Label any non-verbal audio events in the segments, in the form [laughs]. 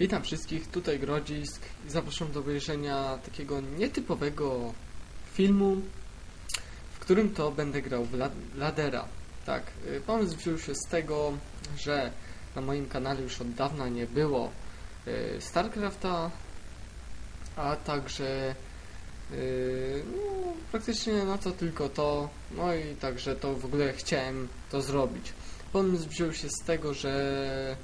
Witam wszystkich, tutaj Grodzisk i zapraszam do obejrzenia takiego nietypowego filmu, w którym to będę grał w la ladera. Tak, y, pomysł wziął się z tego, że na moim kanale już od dawna nie było y, StarCrafta, a także y, no, praktycznie na to tylko to, no i także to w ogóle chciałem to zrobić. Pomysł wziął się z tego, że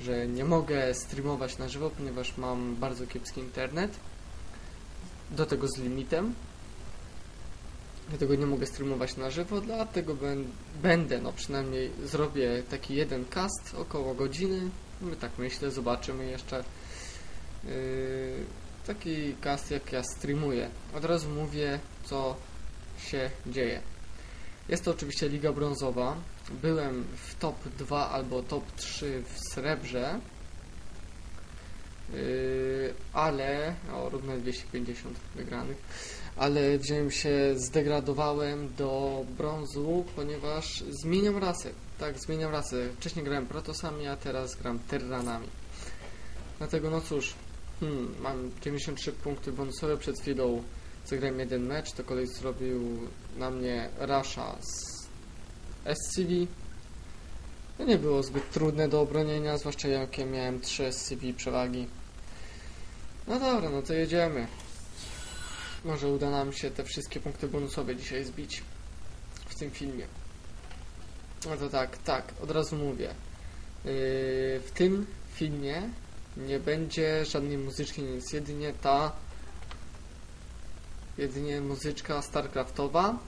że nie mogę streamować na żywo, ponieważ mam bardzo kiepski internet. Do tego z limitem. Dlatego nie mogę streamować na żywo, dlatego będę, no przynajmniej zrobię taki jeden cast, około godziny. My tak myślę, zobaczymy jeszcze. Yy, taki cast jak ja streamuję. Od razu mówię, co się dzieje. Jest to oczywiście Liga Brązowa. Byłem w top 2 albo top 3 w srebrze. Yy, ale o równe 250 wygranych ale wziąłem się, zdegradowałem do brązu, ponieważ zmieniam rasę. Tak, zmieniam rasę. Wcześniej grałem protosami, a teraz gram terranami. Dlatego no cóż, hmm, mam 93 punkty bonusowe. Przed chwilą zagrałem jeden mecz, to koleś zrobił na mnie rasza z SCV. To nie było zbyt trudne do obronienia, zwłaszcza jak ja miałem 3 SCV przewagi. No dobra, no to jedziemy. Może uda nam się te wszystkie punkty bonusowe dzisiaj zbić w tym filmie. No to tak, tak, od razu mówię. Yy, w tym filmie nie będzie żadnej muzyczki, nic, jedynie ta jedynie muzyczka StarCraftowa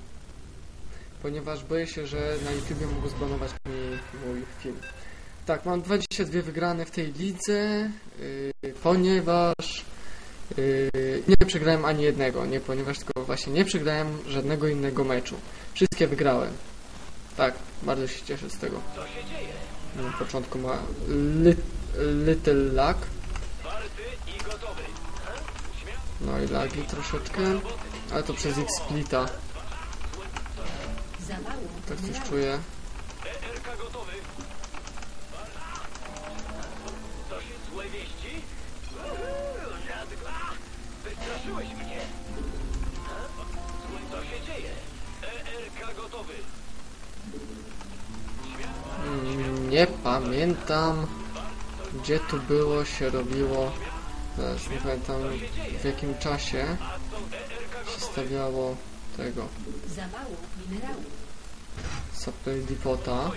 ponieważ boję się, że na YouTubie mogą zbanować mi mój film. Tak, mam 22 wygrane w tej lidze, yy, ponieważ yy, nie przegrałem ani jednego, nie ponieważ tylko właśnie nie przegrałem żadnego innego meczu. Wszystkie wygrałem. Tak, bardzo się cieszę z tego. Na początku ma li, Little Luck. No i lagi troszeczkę, ale to przez X-Splita. Tak coś czuję. ERK gotowy. Co się złe wieści? Radko. Wystraszyłeś mnie. Co się dzieje? ERK gotowy. Mm, Nie pamiętam gdzie tu było, się robiło. Teraz nie pamiętam w jakim czasie się stawiało tego Za mało minerałów. supply depota.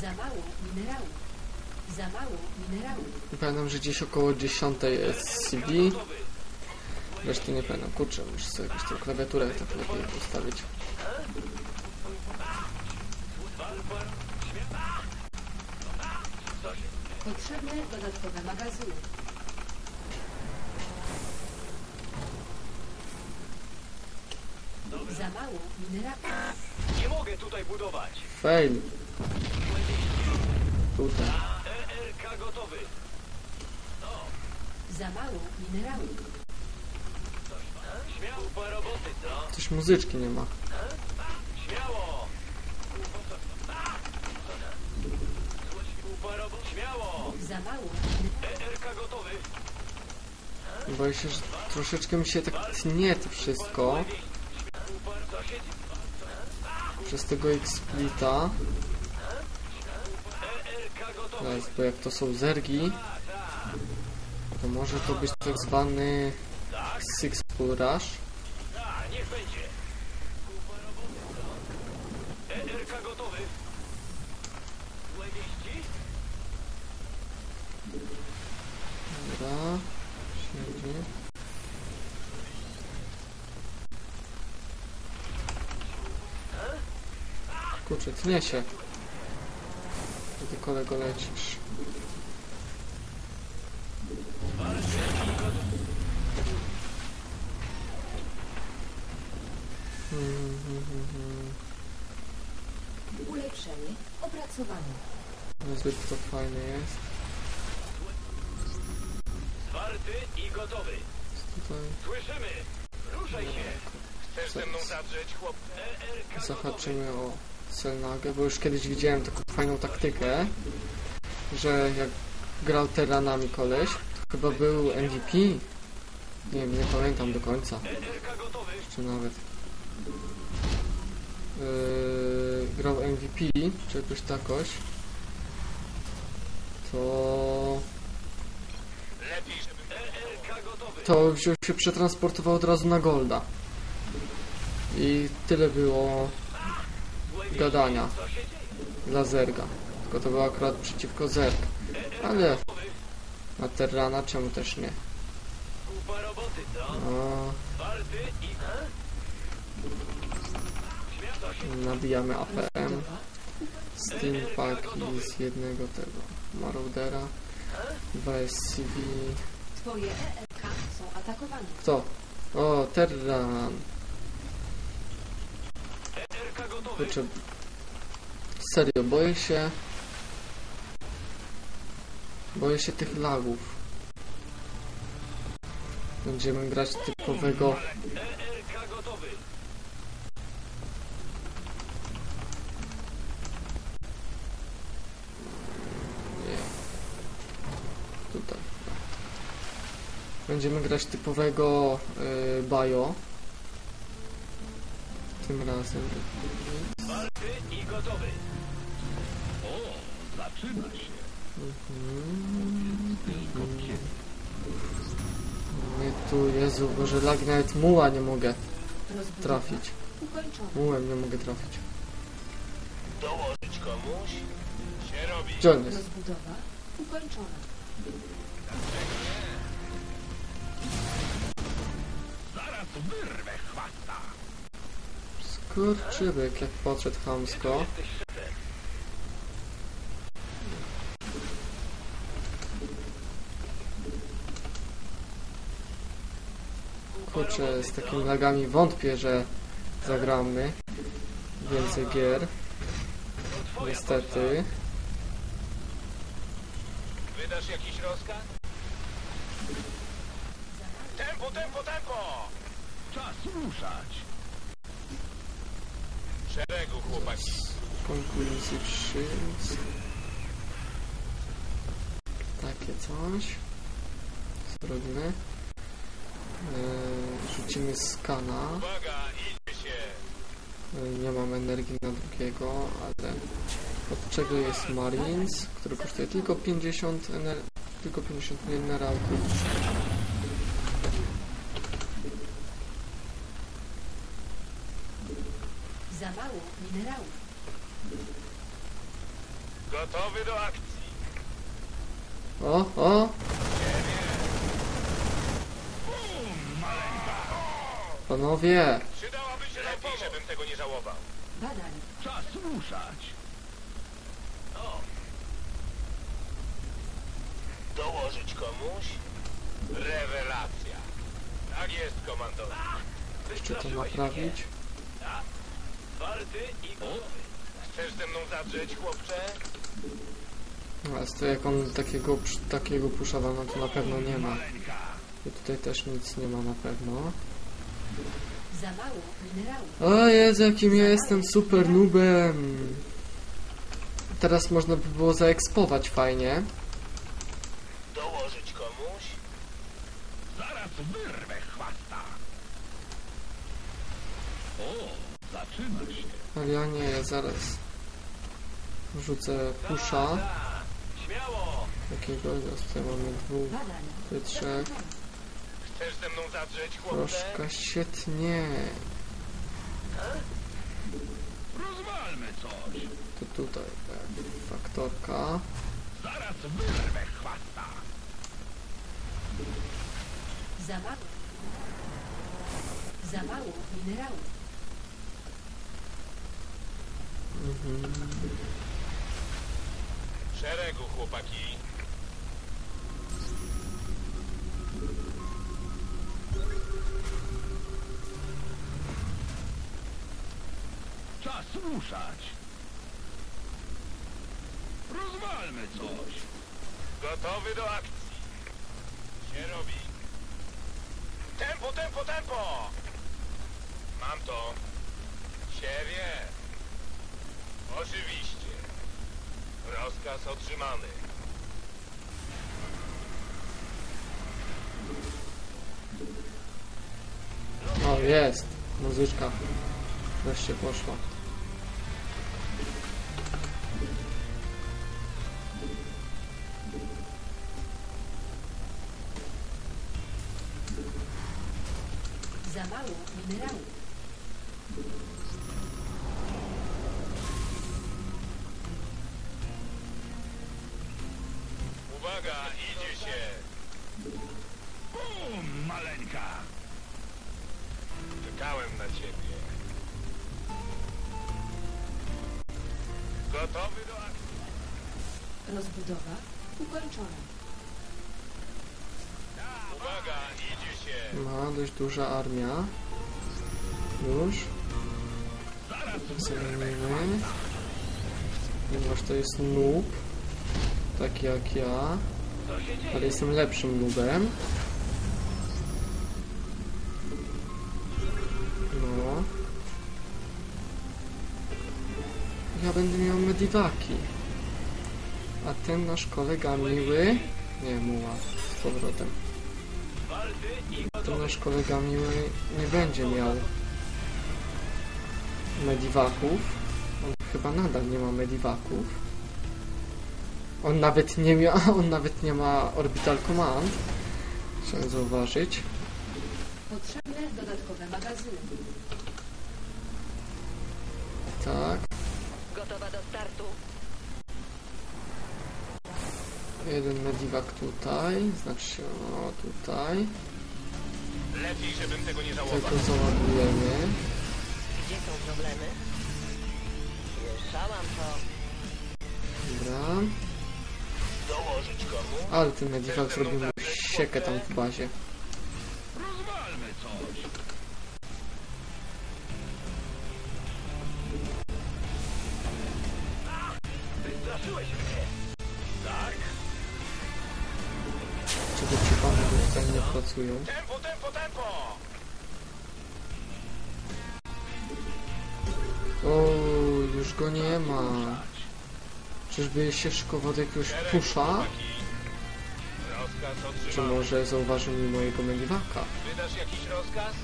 Za mało minerałów. Za mało minerałów. Pamiętam, że gdzieś około 10 jest CV. Reszty nie pamiętam. Kurczę, muszę sobie jakąś tą klawiaturę tak lepiej ustawić. Potrzebne dodatkowe magazyny. Za mało minerałów. Nie mogę tutaj budować. Fail. Tutaj. ERK gotowy. Za mało minerałów. Śmiało. Roboty, co? Coś muzyczki nie ma. Śmiało. Śmiało. Za mało ERK gotowy. Boję się, że troszeczkę mi się tak tnie to wszystko. Kupa, co się dzieje? Przez tego X-Splita. Bo jak to są zergi, to może to być tak zwany Six Full Rush. A, niech będzie. Kupa roboty. ERK gotowy. Złe wieści? Dobra, siedzi. Kurczę, tnie się. Ty kolego lecisz? Hmm, hmm, hmm, hmm. ulepszenie opracowane. Niezbyt to fajne jest. Zwarty i gotowy. Tutaj Słyszymy. Ruszaj się. Chcesz ze mną zadrzeć, chłop? ERK zahaczymy o Selnagę, bo już kiedyś widziałem taką fajną taktykę, że jak grał Terranami koleś. Chyba był MVP. Nie wiem, nie pamiętam do końca. Czy nawet. Yy, grał MVP, czy jakoś takoś. To... To wziął się przetransportował od razu na Golda. I tyle było gadania dla Zerga. Tylko to było akurat przeciwko Zerg. Ale na Terrana czemu też nie? No, i... E? Nabijamy APM. Rozbudowa. Steampaki z jednego tego Maraudera. 2 SCV. Twoje ERK są atakowane. Kto? O, Terran. Kurczę. Serio, boję się. Boję się tych lagów. Będziemy grać typowego. Tutaj. Będziemy grać typowego y, Bajo. Tym razem. Warty i gotowy. Nie tu, Jezu, Boże, lag nawet muła nie mogę trafić. ukończona. Mułem nie mogę trafić. Dołożyć komuś? Się robi. Gdzie on jest? Rozbudowa ukończona. Zaraz wyrwę chwasta. Skurczybyk, jak podszedł chamsko. Kurczę, z takimi lagami wątpię, że zagramy więcej gier. Niestety. Wydasz jakiś rozkaz? Tempo, tempo, tempo! Czas ruszać. Szeregu, chłopaki. Conclusive Shields. Takie coś. Co robimy? Eee, rzucimy skana. Uwaga, idzie się. Eee, nie mam energii na drugiego, ale od czego jest Marines, który kosztuje tylko 50 ener tylko 50 minerałków. Za mało minerałów. Gotowy do akcji. O, o! Panowie! Przydałaby się Lepiej, żebym tego nie żałował. Badań. Czas ruszać. O. Dołożyć komuś? Rewelacja. Tak jest, komandor. Czy to naprawić? Warty i gotowy. Chcesz ze mną zadrzeć, chłopcze? Ale to jak on takiego, takiego puszowa, no to na pewno nie ma. I tutaj też nic nie ma na pewno. Za mało minerałów. O Jezu, jakim ja jestem super noobem. Teraz można by było zaekspować fajnie. Dołożyć komuś? Zaraz wyrwę chwasta. O, zaczyna Ale ja nie, ja zaraz rzucę pusza Tak, Śmiało. jakiegoś, a tutaj mamy dwóch, tutaj trzech. Chcesz ze mną zadrzeć, chłopcze? Troszkę świetnie. Rozwalmy coś. To tutaj, tak, faktorka. Zaraz wyrwę chwasta. Za mało. Za mało minerałów. Mhm. Szeregu, chłopaki. Czas ruszać. Rozwalmy coś. Gotowy do akcji. Się robi. Tempo, tempo, tempo! Mam to. Się wie. Oczywiście. Rozkaz otrzymany. O, jest. Muzyczka. Wreszcie poszła. Rozbudowa ukończona. Uwaga, idzie się! Ma dość duża armia. Już. Zamienimy. Ponieważ to jest noob. Tak jak ja. Ale jestem lepszym noobem. Będę miał medivaki. A ten nasz kolega miły... Nie, muła. Z powrotem. Ten nasz kolega miły nie będzie miał mediwaków. On chyba nadal nie ma mediwaków. On nawet nie ma, [laughs] on nawet nie ma orbital command. Trzeba zauważyć. Potrzebne dodatkowe magazyny. Tak. Gotowa do startu. Jeden mediwak tutaj. Znaczy się o tutaj. Lepiej, żebym tego nie żałował. Tego załadujemy. Gdzie są problemy? Słyszałam to. Dobra. Dołożyć komu? Ale ten mediwak zrobił mu siekę tam w bazie. rozwalmy coś. Wystraszyłeś mnie. Tak? Czego ci pany tutaj nie pracują? Tempo, tempo, tempo! O, już go nie ma. Czyżby się szykował do jakiegoś pusza? Czy może zauważył mi mojego mediwaka? Wydasz jakiś rozkaz?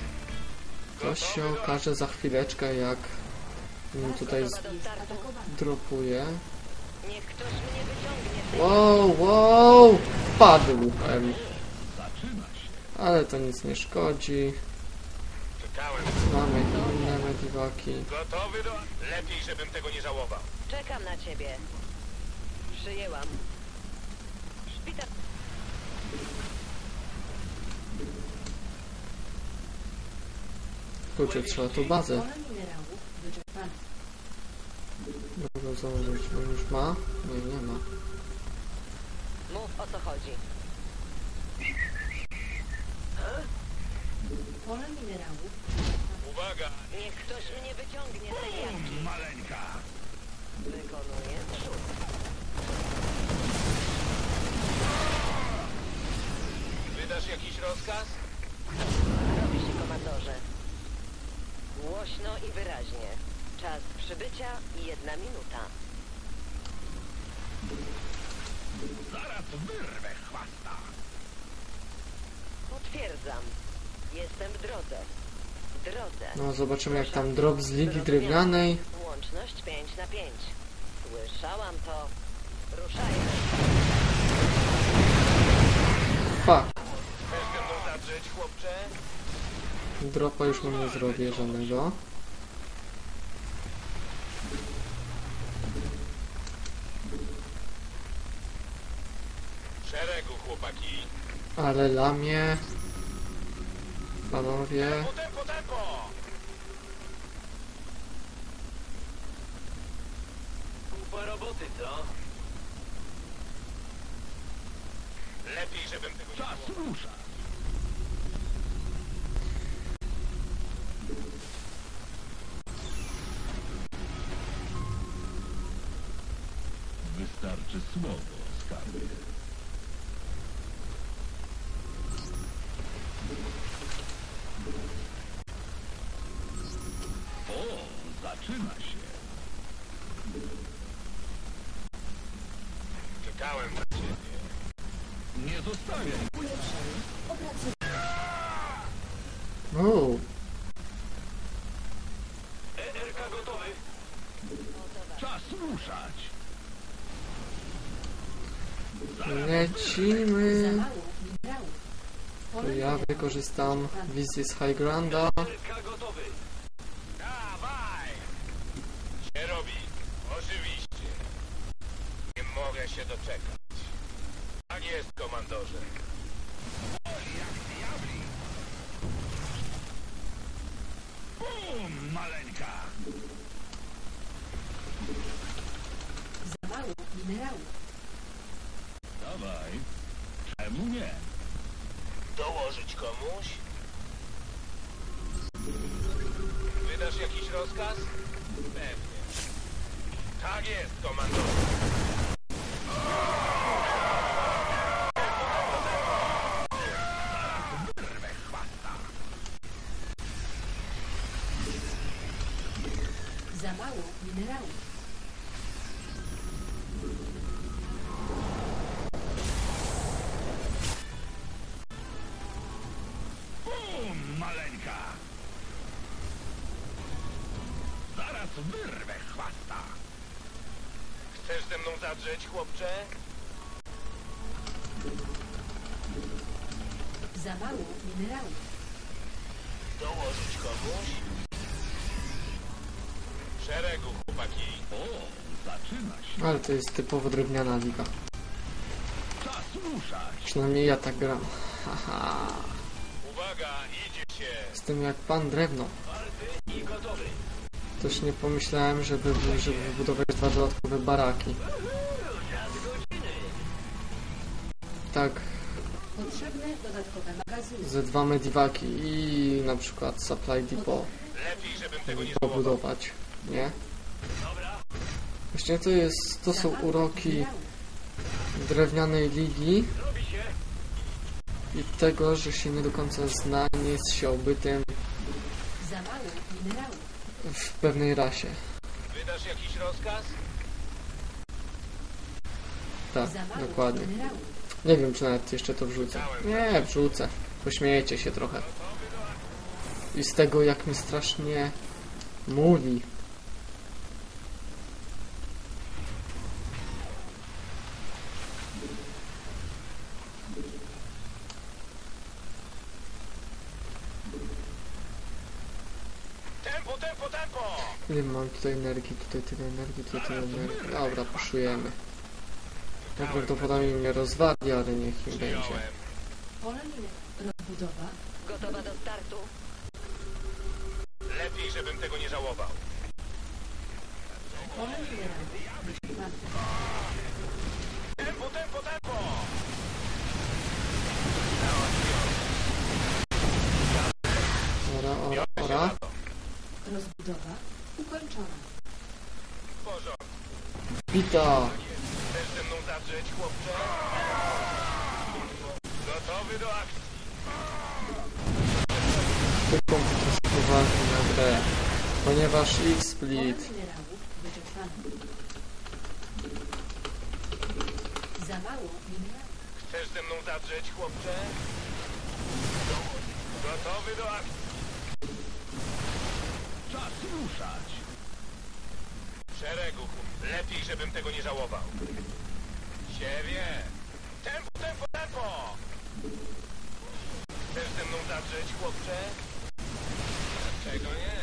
To się okaże za chwileczkę, jak tutaj dropuje. Niech ktoś mnie wyciągnie z tej Wow, wow! Padł! Em, Zaczyna się. ale to nic nie szkodzi. Czekałem. Mamy inne mediwaki. Gotowy do... Lepiej, żebym tego nie żałował. Czekam na ciebie. Przyjęłam. Szpital. Kurczę, trzeba tu bazę Pole minerałów wyczerpane. Dobra, założyć. On już ma? Nie, nie ma. Mów o co chodzi. Pole minerałów Uwaga! Niech ktoś mnie wyciągnie z. Bum, maleńka. Wykonuję zrzut. Wydasz jakiś rozkaz? Robi się komandorze. Głośno i wyraźnie. Czas przybycia jedna minuta. Zaraz wyrwę chwasta. Potwierdzam. Jestem w drodze. W drodze. No, zobaczymy jak tam drop z ligi drewnianej. Łączność 5 na 5. Słyszałam to. Ruszajmy. Fuck. Dropa już mu nie zrobię żadnego. W szeregu, chłopaki. Ale lamie. Panowie. Tempo, tempo, tempo! Kupa roboty, co? Lepiej, żebym tego nie Czas rusza. Wystarczy słowo, skarbie. Uuu. ERK gotowy. Czas ruszać. Lecimy. To ja wykorzystam wizję z High Granda. ERK gotowy. Dawaj. Się robi. Oczywiście. Nie mogę się doczekać. Tak jest, komandorze. Bum, maleńka. Za mało minerałów. Dawaj. Czemu nie? Dołożyć komuś? Wydasz jakiś rozkaz? Pewnie. Tak jest, komandorze. Za mało minerałów. Bum, maleńka. Zaraz wyrwę chwasta. Chcesz ze mną zadrzeć, chłopcze? Za mało minerałów. Ale to jest typowo drewniana liga. Przynajmniej ja tak gram. Haha. Uwaga, idzie się. Jestem jak pan drewno. I gotowy. Też nie pomyślałem, żeby, żeby wybudować dwa dodatkowe baraki. Tak, Potrzebne dodatkowe magazyny. ze dwa mediwaki i na przykład supply depot Lepiej, żebym tego nie pobudować, nie? Właśnie to jest, to są uroki drewnianej ligi i tego, że się nie do końca zna, nie jest się obytym w pewnej rasie. Wydasz jakiś rozkaz? Tak, dokładnie. Nie wiem, czy nawet jeszcze to wrzucę. Nie, wrzucę. Pośmiejecie się trochę. I z tego, jak mi strasznie muli. Tempo, tempo, tempo! Ile mam tutaj energii, tutaj tyle energii, tutaj tyle energii. Dobra, poszujemy. Najprawdopodobniej mnie rozwali, ale niech im będzie. Pole. Rozbudowa. Gotowa do startu. Lepiej, żebym tego nie żałował. Pole. Tempo, tempo, tempo! Ora, ora, ora. Rozbudowa ukończona. W porządku. Bita! Chcesz ze mną zadrzeć, chłopcze? Gotowy do akcji. Tylko poważnie na grę. Ponieważ X-Split. Za mało minerałów. Chcesz ze mną zadrzeć, chłopcze? Gotowy do akcji. Czas ruszać. Szeregu. Lepiej, żebym tego nie żałował. Siebie. Tempo, tempo, tempo! Chcesz ze mną zadrzeć, chłopcze? Dlaczego nie?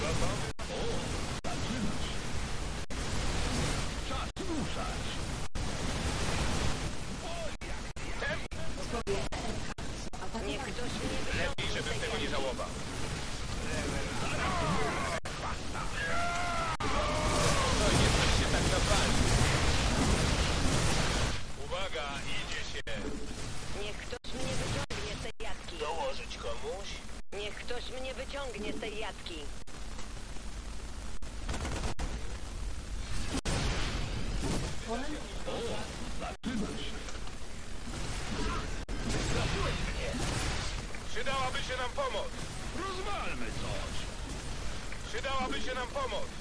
Gotowy? Zaczyna się. Czas ruszać. Niech ktoś mnie Lepiej, żebym tego nie żałował. No nie coś się tak napali. Uwaga, idzie się. Niech ktoś mnie wyciągnie z tej jatki. Dołożyć komuś? Niech ktoś mnie wyciągnie z tej jatki. Pole Zaczyna się. Przydałaby się nam pomoc. Rozwalmy coś. Przydałaby się nam pomoc.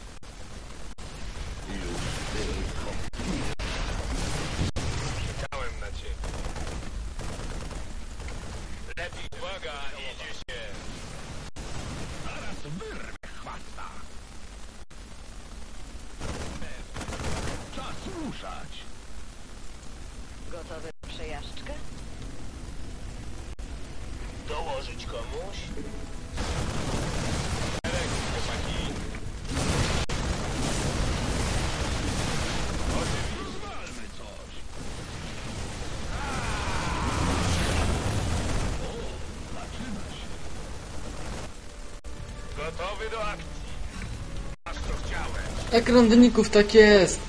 Ekran wyników tak jest.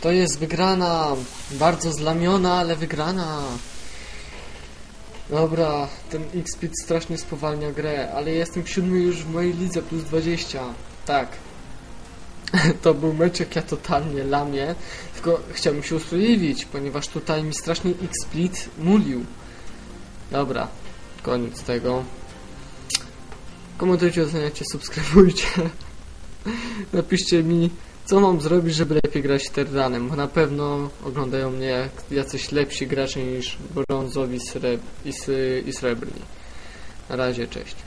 To jest wygrana. Bardzo zlamiona, ale wygrana. Dobra, ten X-Speed strasznie spowalnia grę, ale jestem siódmy już w mojej lidze plus 20. Tak. [laughs] To był mecz jak ja totalnie lamię, tylko chciałbym się usprawiedliwić, ponieważ tutaj mi strasznie X-Split mulił. Dobra, koniec tego. Komentujcie, oceniajcie, subskrybujcie. [laughs] [laughs] Napiszcie mi, co mam zrobić, żeby lepiej grać Terranem, bo na pewno oglądają mnie jacyś lepsi gracze niż brązowi i srebrni. Na razie, cześć.